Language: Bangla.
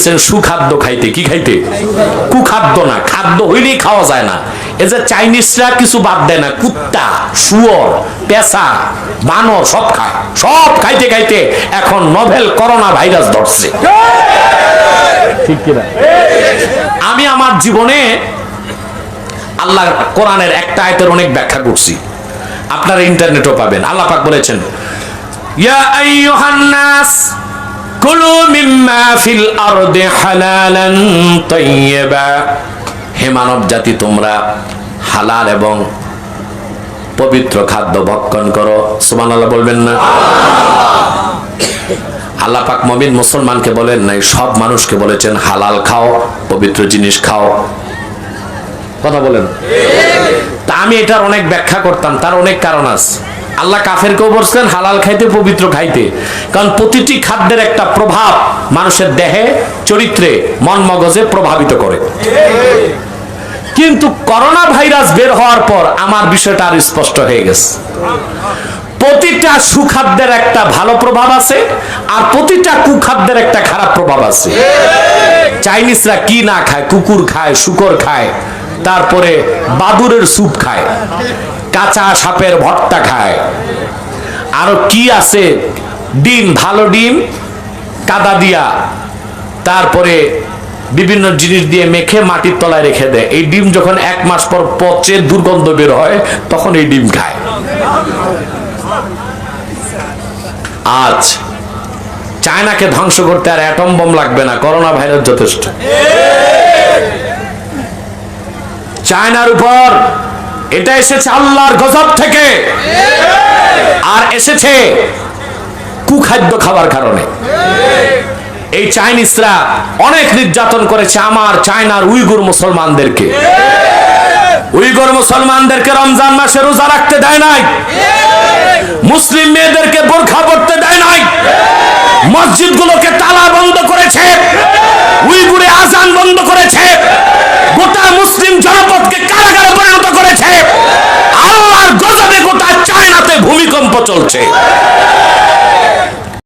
গেছেন সুখাদ্য খাইতে কি খাইতে? কুখাদ্য না খাদ্য হইলেই খাওয়া যায় না। এই যে চাইনিজরা কিছু বাদ দেয় না কুত্তা শুয়োর পেশা বানর সব খায়। সব খাইতে খাইতে এখন নভেল করোনা ভাইরাস ধরছে। ঠিক কিনা? আমি আমার জীবনে আল্লাহ কোরআনের একটা আয়তের অনেক ব্যাখ্যা করছি। আপনারা ইন্টারনেটও পাবেন। আল্লাহ পাক বলেছেন ইয়া আইয়ুহান নাস কুলু মিম্মা ফিল আরদি হালালান তাইয়্যিবা। হে মানব জাতি তোমরা হালাল এবং পবিত্র খাদ্য ভক্ষণ করো। সুবহানাল্লাহ বলবেন না? আল্লাহ পাক মমিন মুসলমানকে বলেন নাই, সব মানুষকে বলেছেন, হালাল খাও, পবিত্র জিনিস খাও। কথা বলেন? তা আমি এটার অনেক ব্যাখ্যা করতাম, তার অনেক কারণ আছে। আল্লাহ কাফেরকেও বলছেন, হালাল খাইতে, পবিত্র খাইতে। কারণ প্রতিটি খাদ্যের একটা প্রভাব মানুষের দেহে, চরিত্রে, মন মগজে প্রভাবিত করে। কিন্তু করোনা ভাইরাস বের হওয়ার পর আমার বিষয়টা আর স্পষ্ট হয়ে গেছে। প্রতিটা সুখাদ্যের একটা ভালো প্রভাব আছে, আর প্রতিটা কুখাদ্যের একটা খারাপ প্রভাব আছে। চাইনিজরা কি না খায়, কুকুর খায়, শুকর খায়, তারপরে বাদুরের স্যুপ খায়। কাঁচা সাপের ভর্তা খায়। আরও কি আছে? ডিম, ভালো ডিম, কাদা দিয়া। তারপরে বিভিন্ন জিনিস দিয়ে মেখে মাটির তলায় রেখে দেয়। এই ডিম যখন এক মাস পর পচে দুর্গন্ধ বের হয়, তখন এই ডিম খায়। আজ চায়নাকে ধ্বংস করতে আর অ্যাটম লাগবে না করোনা ভাইরাস যথেষ্ট। চায়নার উপর এটা এসেছে আল্লাহর গজব থেকে। আর এসেছে কুখাদ্য খাবার কারণে। এই চাইনিজরা অনেক নির্যাতন করেছে আমার চায়নার উইগুর মুসলমানদেরকে। উইগুর মুসলমানদেরকে রমজান মাসে রোজা রাখতে দেয় নাই। মুসলিম মেয়েদেরকে বোরখা পড়তে দেয় নাই। মসজিদগুলোকে তালা চলছে